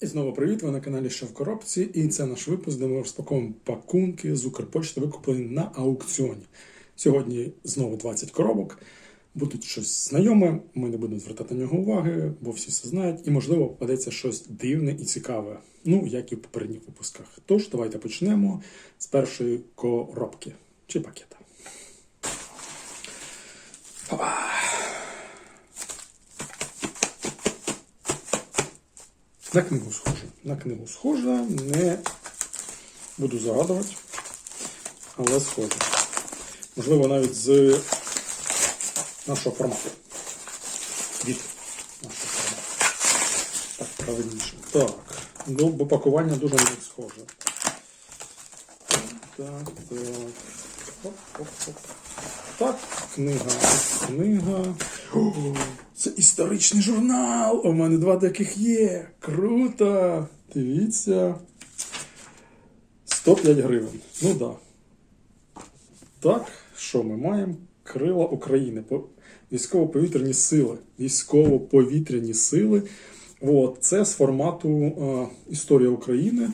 І знову привіт! Ви на каналі Ще в коробці, і це наш випуск, де ми розпаковуємо пакунки з Укрпочти, викуплені на аукціоні. Сьогодні знову 20 коробок. Будуть щось знайоме, ми не будемо звертати на нього уваги, бо всі все знають, і можливо попадеться щось дивне і цікаве, ну як і в попередніх випусках. Тож давайте почнемо з першої коробки чи пакета. Опа! На книгу схоже. На книгу схожа, не буду загадувати, але схоже. Можливо, навіть з нашого формату. Від нашого формату. Так, правильніше. Так. Ну, бо пакування дуже них схоже. Так, так. Оп, оп, оп. Так, книга. Книга. О, це історичний журнал. У мене два таких є. Круто! Дивіться. 105 гривень. Ну. Да. Так, що ми маємо? Крила України. Військово-повітряні сили. Військово-повітряні сили. От, це з формату е, Історія України.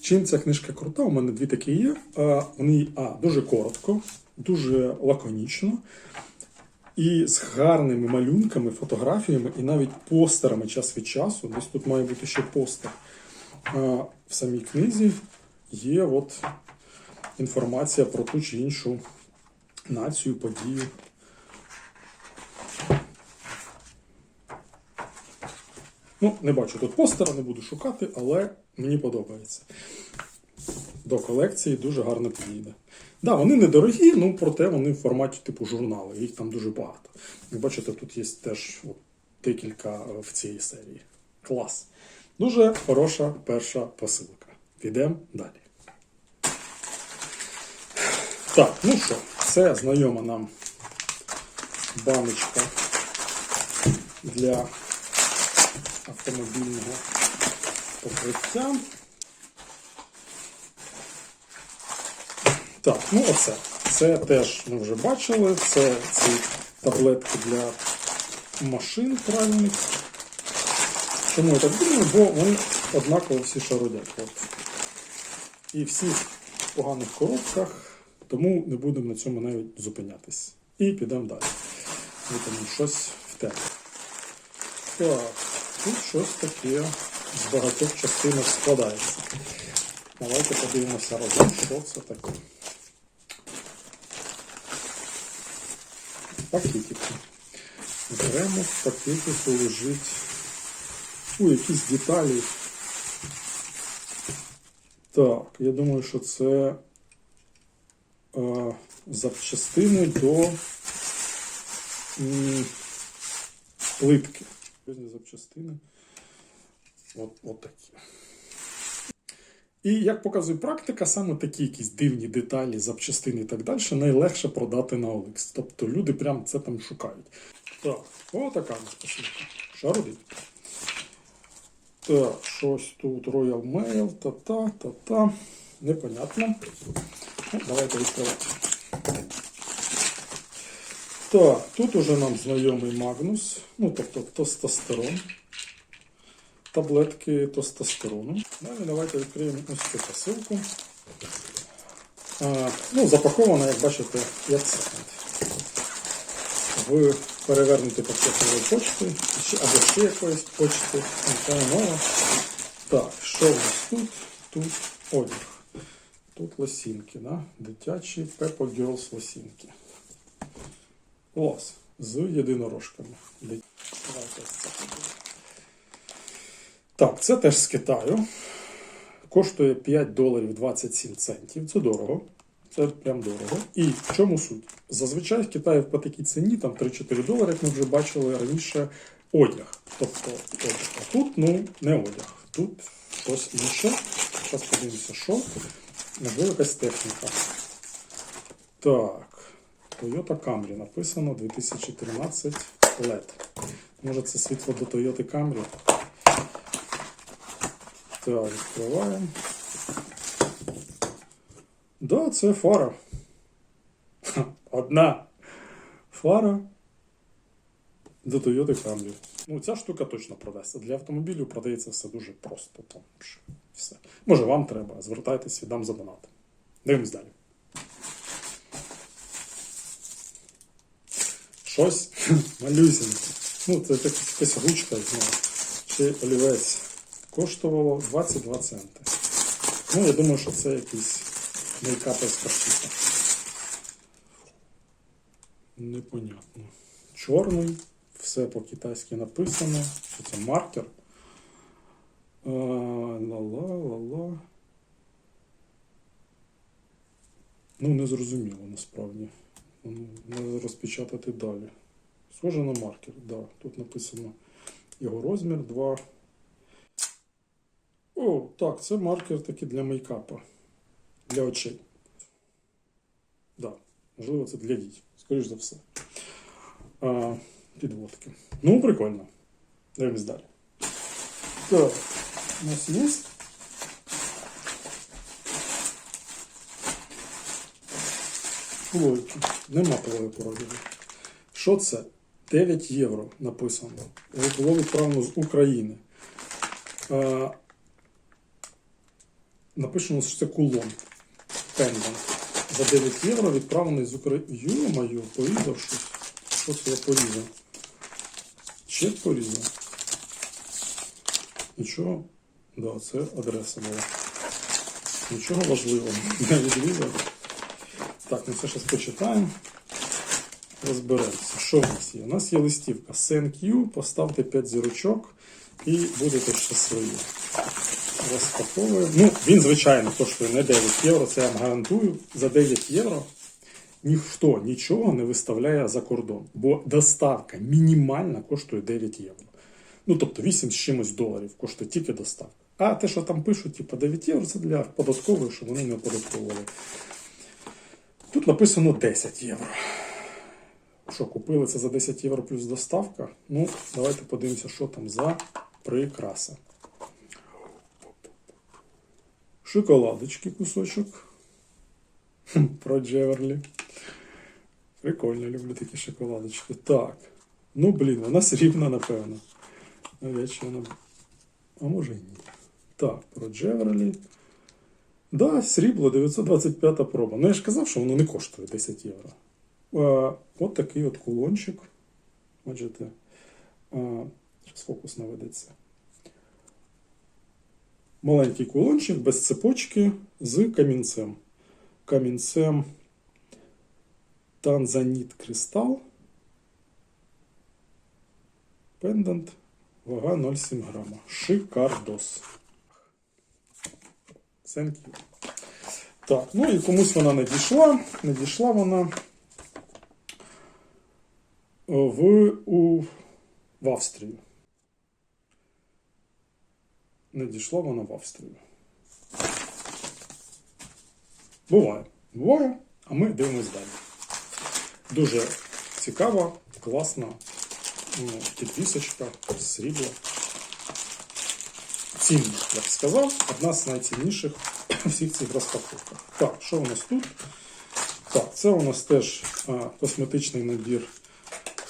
Чим ця книжка крута? У мене дві такі є. Е, вони а, дуже коротко, дуже лаконічно. І з гарними малюнками, фотографіями і навіть постерами час від часу. Десь тут має бути ще постер. В самій книзі є от інформація про ту чи іншу націю, подію. Ну, не бачу тут постера, не буду шукати, але мені подобається. До колекції дуже гарно підійде. Да, вони недорогі, ну проте вони в форматі типу журналу, їх там дуже багато. Як бачите, тут є теж от, декілька е, в цій серії. Клас. Дуже хороша перша посилка. Підемо далі. Так, ну що, це знайома нам баночка для автомобільного покриття. Так, ну оце. Це теж ми вже бачили. Це ці таблетки для машин правильних. Чому я так думаю? Бо вони однаково всі шародять. От. І всі в поганих коробках, тому не будемо на цьому навіть зупинятись. І підемо далі. Ми там щось в темі. Так, тут щось таке з багатьох частинок складається. Давайте подивимося разом, що це таке. Пакетики. Окремо в пакетику лежить у якісь деталі. Так, я думаю, що це е, запчастини до м, плитки. Запчастини. От, от такі. І як показує практика, саме такі якісь дивні деталі, запчастини і так далі найлегше продати на OLX. Тобто люди прям це там шукають. Так, о, така у нас посилка. Шародить. Так, щось тут Royal Mail, та-та, та-та. Непонятно. Ну, давайте відкривати. Так, тут уже нам знайомий Магнус, ну тобто тестостерон. Таблетки тестостерону. Далі давайте відкриємо ось цю посилку. А, ну, запакована, як бачите, як секунд. В перевернутий пакет нової почти, або ще якоїсь почти, не нова. Так, що у нас тут? Тут одяг. Тут лосінки, да? дитячі Peppa Girls лосінки. Клас. З єдинорожками. Давайте ось це. Так, це теж з Китаю. Коштує 5 доларів 27 центів. Це дорого. Це прям дорого. І в чому суть? Зазвичай в Китаї по такій ціні, там 3-4 долари, як ми вже бачили раніше, одяг. Тобто одяг. А тут ну, не одяг. Тут щось інше. Зараз подивимося, що. Можливо, якась техніка. Так. Toyota Camry написано 2013 LED. Може це світло до Toyota Camry. Так, відкриваємо. Да, це фара. Одна фара до Toyota Camry. Ну, ця штука точно продасться. Для автомобілів продається все дуже просто. Там, все. Може, вам треба, звертайтеся, віддам за донат. Дивимось далі. Щось малюсіньке. Ну, це якась ручка. Чи олівець. Коштувало 22 центи. Ну, я думаю, що це якийсь мейкаперська штука. Непонятно. Чорний, все по-китайськи написано. Що це маркер? А, Ла-ла, ла-ла. Ну, не зрозуміло насправді. Ну, Треба розпечатати далі. Схоже на маркер, да. Тут написано його розмір 2. О, так, це маркер такий для мейкапа. Для очей. Да, можливо, це для вій. Скоріш за все. А, підводки. Ну, прикольно. Дивимось далі. Так, у нас є. Плойки. Нема плої пороги. Що це? 9 євро написано. Було відправлено з України. А, написано, що це кулон. Пендант. За 9 євро відправлений з України. Йо-моє, порізав щось. Що це я порізав? Чек порізав. Нічого. Да, це адреса була. Нічого важливого. Не відрізав. Так, ми це зараз почитаємо. Розберемося. Що в нас є? У нас є листівка Thank you, поставте 5 зірочок і будете щасливі. Розпаковуємо. Ну, він, звичайно, коштує не 9 євро, це я вам гарантую. За 9 євро ніхто нічого не виставляє за кордон, бо доставка мінімальна коштує 9 євро. Ну, тобто 8 з чимось доларів коштує тільки доставка. А те, що там пишуть, типу 9 євро, це для податкової, щоб вони не оподатковували. Тут написано 10 євро. Що, купили це за 10 євро плюс доставка? Ну, давайте подивимося, що там за прикраса. Шоколадочки кусочок. Про Джеверлі. Прикольно, люблю такі шоколадочки. Так. Ну, блін, вона срібна, напевно. Навіть вона. А може і ні. Так, про Джеверлі. Да, срібло 925 проба. Ну я ж казав, що воно не коштує 10 євро. А, от такий от кулончик. Бачите. Зараз фокус наведеться. Маленький кулончик без цепочки з камінцем. Камінцем Танзаніт Кристал. Пендант. Вага 0,7 грама. Шикардос. Thank. Так, ну і комусь вона не дійшла. Не дійшла вона в, у, в Австрію. Не дійшла вона в Австрію. Буває. Буває, а ми дивимось далі. Дуже цікава, класна ну, підвісочка, срібло. Цінна, я б сказав, одна з найцінніших у всіх цих розпаковках. Так, що у нас тут? Так, це у нас теж а, косметичний набір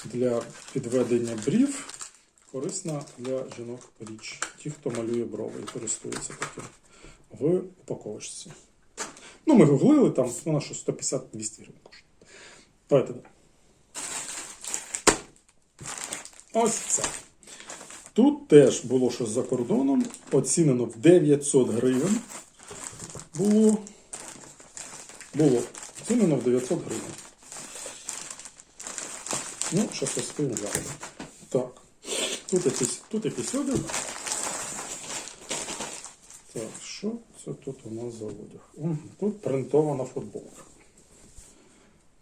для підведення брів. Корисна для жінок річ. Ті, хто малює брови і користується таким в упаковочці. Ну, ми гуглили, там вона що 150-200 гривень коштує. Давайте далі. Ось це. Тут теж було щось за кордоном. Оцінено в 900 гривень. Було. Було. Оцінено в 900 гривень. Ну, щось поспимо далі. Так. Тут якийсь, тут якийсь одяг. Так, що це тут у нас за одяг? Тут принтована футболка.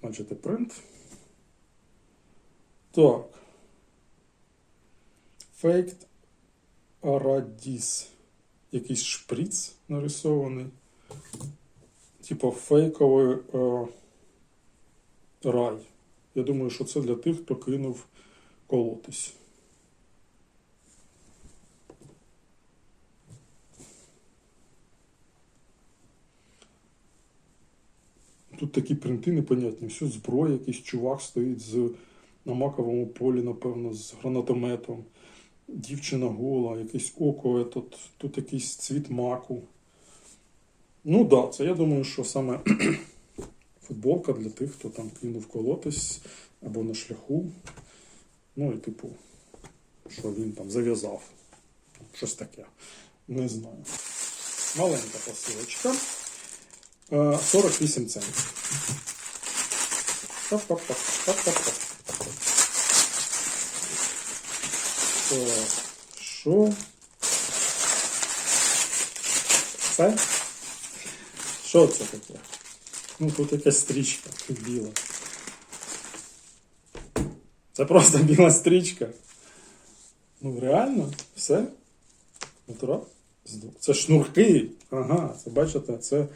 Бачите, принт. Так. Faked Aradis. Якийсь шприц нарисований. Типа фейковий е, рай. Я думаю, що це для тих, хто кинув колотись. Тут такі принти непонятні. Все зброя, якийсь чувак стоїть з, на маковому полі, напевно, з гранатометом. Дівчина гола, якесь око, тут, тут якийсь цвіт маку. Ну так, да, це я думаю, що саме футболка для тих, хто там кинув колотись або на шляху. Ну і типу, що він там зав'язав. Щось таке. Не знаю. Маленька посилочка. Е, 48 центів. Пап-пап-пап, пап-пап-пап. Так, Що? Це? Що це таке? Ну, тут якась стрічка біла. Це просто біла стрічка. Ну, реально, все? Натурал? Це шнурки. Ага, це бачите, це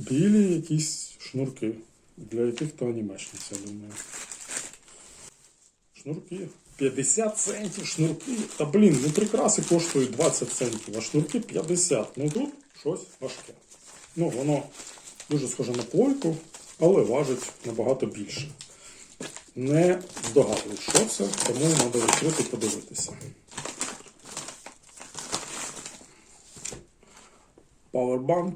білі якісь шнурки. Для яких то анімешниця, думаю. Шнурки. 50 центів шнурки. Та блін, ну прикраси коштують 20 центів, а шнурки 50. Ну тут щось важке. Ну, воно дуже схоже на плойку, але важить набагато більше. Не здогадуюсь, що це, тому треба відкрити подивитися. Powerbank.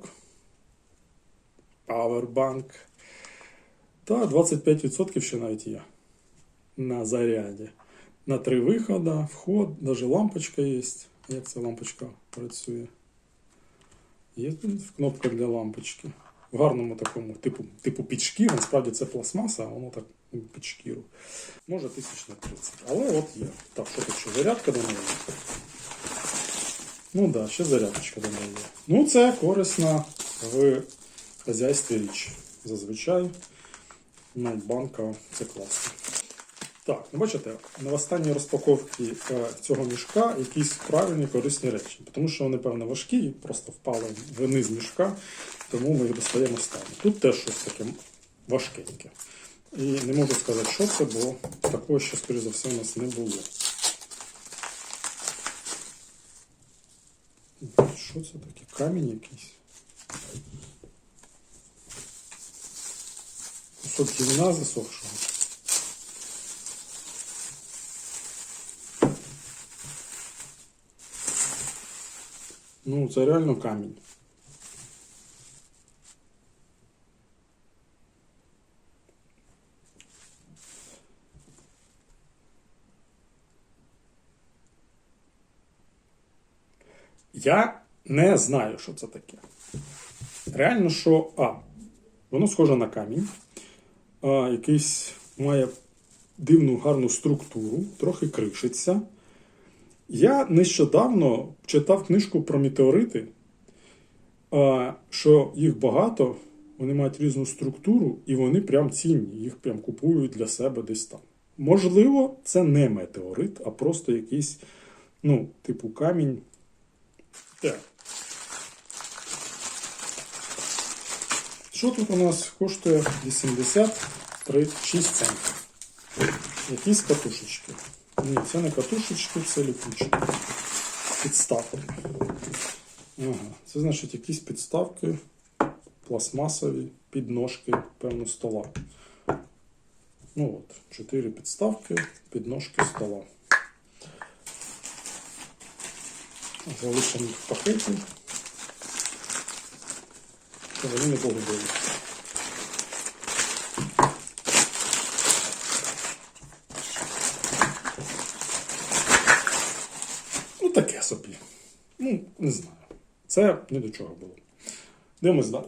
Powerbank. Та 25% ще навіть є. На заряді. На три виходи, вход, навіть лампочка є. Як ця лампочка працює? Є тут кнопка для лампочки. В гарному такому, типу, типу під шкіру. Насправді це пластмаса, а воно так під шкіру. Може тисяч на 30. Але от є. Так, що тут ще зарядка до неї? Ну так, да, ще зарядочка до неї є. Ну, це корисна в хазяйстві річ. Зазвичай Найтбанка це класно. Так, ну бачите, на останній розпаковці е, цього мішка якісь правильні корисні речі, тому що вони, певно, важкі, і просто впали вниз мішка, тому ми їх достаємо стані. Тут теж щось таке важкеньке. І не можу сказати, що це, бо такого ще, скоріш за все, у нас не було. Що це таке? Камінь якийсь? Кусок гімна засохшого. Ну, це реально камінь. Я не знаю, що це таке. Реально, що А. Воно схоже на камінь. А, якийсь має дивну гарну структуру, трохи кришиться. Я нещодавно читав книжку про метеорити, що їх багато, вони мають різну структуру, і вони прям цінні, їх прям купують для себе десь там. Можливо, це не метеорит, а просто якийсь, ну, типу камінь. Так. Що тут у нас коштує 83 6 центів? Якісь катушечки. Ні, це не катушечки, це ліпучки. Підставки. Ага. Це значить якісь підставки пластмасові, підножки, певно, стола. Ну от, чотири підставки, підножки стола. Залишимо в пакеті. Щоб вони не погубилися. Ну, таке собі. Ну, не знаю. Це ні до чого було. Дивимось далі.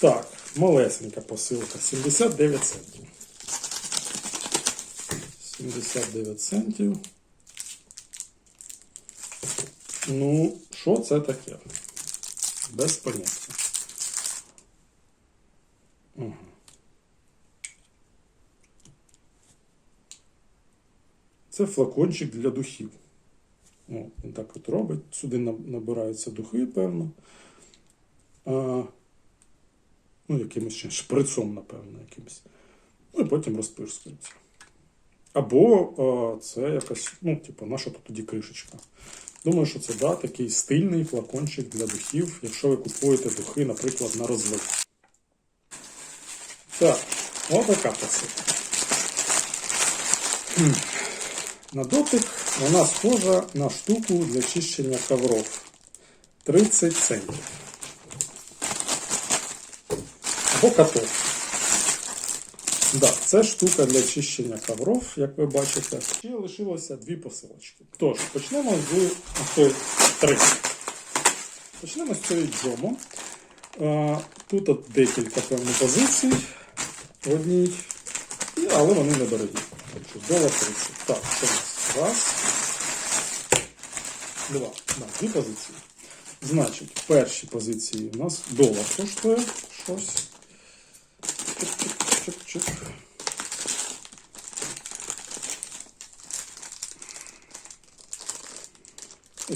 Так, малесенька посилка. 79 центів. 79 центів. Ну, що це таке? Без поняття. Ага. Це флакончик для духів. О, він так от робить. Сюди набираються духи, певно. А, ну, якимось ще шприцом, напевно, якимось. Ну і потім розпирскується. Або а, це якась, ну, типу, наша тут тоді кришечка. Думаю, що це да, такий стильний флакончик для духів, якщо ви купуєте духи, наприклад, на розлив. Так, отака посилка. На дотик вона схожа на штуку для чищення ковров. 30 центів. Або каток. Да, це штука для чищення ковров, як ви бачите. Ще лишилося дві посилочки. Тож, почнемо з ой, три. Почнемо з цієї джому. Тут от декілька певних позицій в одній, але вони недорогі. Долар 30. Так, це раз. Два. Да, дві позиції. Значить, перші позиції у нас долар коштує щось.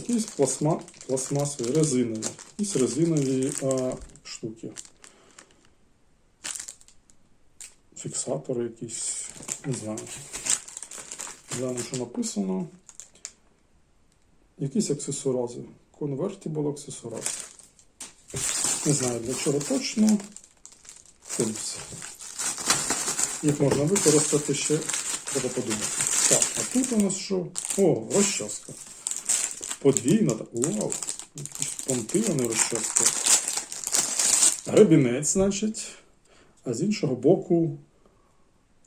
Якісь пластма, пластмасові, резинові. Якісь резинові а, штуки. Фіксатори якісь. Не знаю. Глянемо, що написано. Якісь аксесуази. Convertible аксесуази. Не знаю для чого точно. Дивіться. Їх можна використати ще, треба подумати. Так, а тут у нас що? О, розчаска. Подвійна. Вау. Понти вони розчаска. Гребінець, значить. А з іншого боку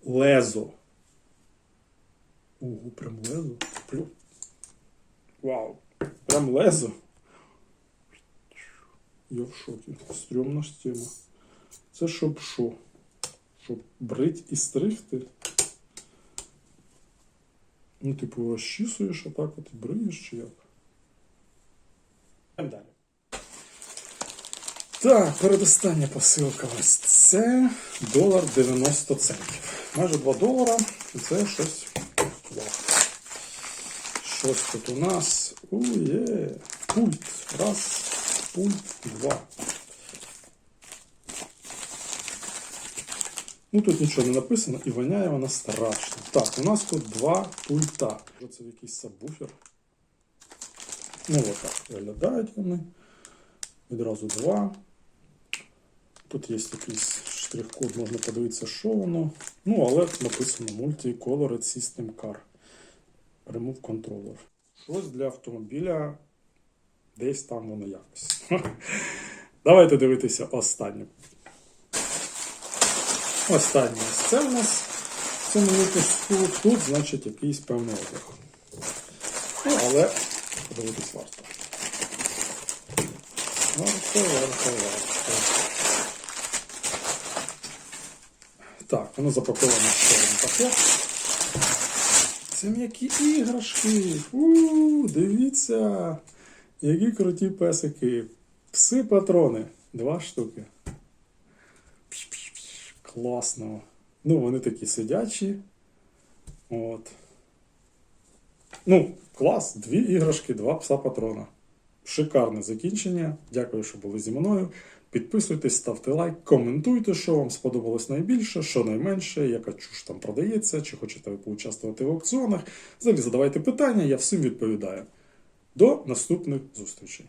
лезо. Ого, прям лезо. Плю. Вау. Прям лезо. Я в шокі. Стрьомна тема. Це щоб що? Щоб брить і стригти. Ну, типу, розчісуєш отак от і бриєш чи як? Далі. Так, передостання посилка ось це долар 90 центів. Майже 2 долара. Це щось. Щось тут у нас. Ує. Пульт. Раз. Пульт. Два. Ну тут нічого не написано і воняє вона страшно. Так, у нас тут два пульта. Це якийсь сабвуфер. Ну, отак виглядають вони. Відразу два. Тут є якийсь штрих-код, можна подивитися, що воно. Ну, але написано Multicolored System Car. Remove Controller. Щось для автомобіля. Десь там воно якось. Давайте дивитися останнє. Останнє це у нас в цьому випуску. Тут, значить, якийсь певний одяг. Ну, але подивитись варто. Варто, варто, варто. Так, воно запаковано ще один пакет. Це м'які іграшки. У, дивіться, які круті песики. Пси патрони. Два штуки. Класно. Ну, вони такі сидячі. От. Ну, клас. Дві іграшки, два пса патрона. Шикарне закінчення. Дякую, що були зі мною. Підписуйтесь, ставте лайк, коментуйте, що вам сподобалось найбільше, що найменше, яка чуш там продається, чи хочете ви поучаствувати в аукціонах. Взагалі задавайте питання, я всім відповідаю. До наступних зустрічей.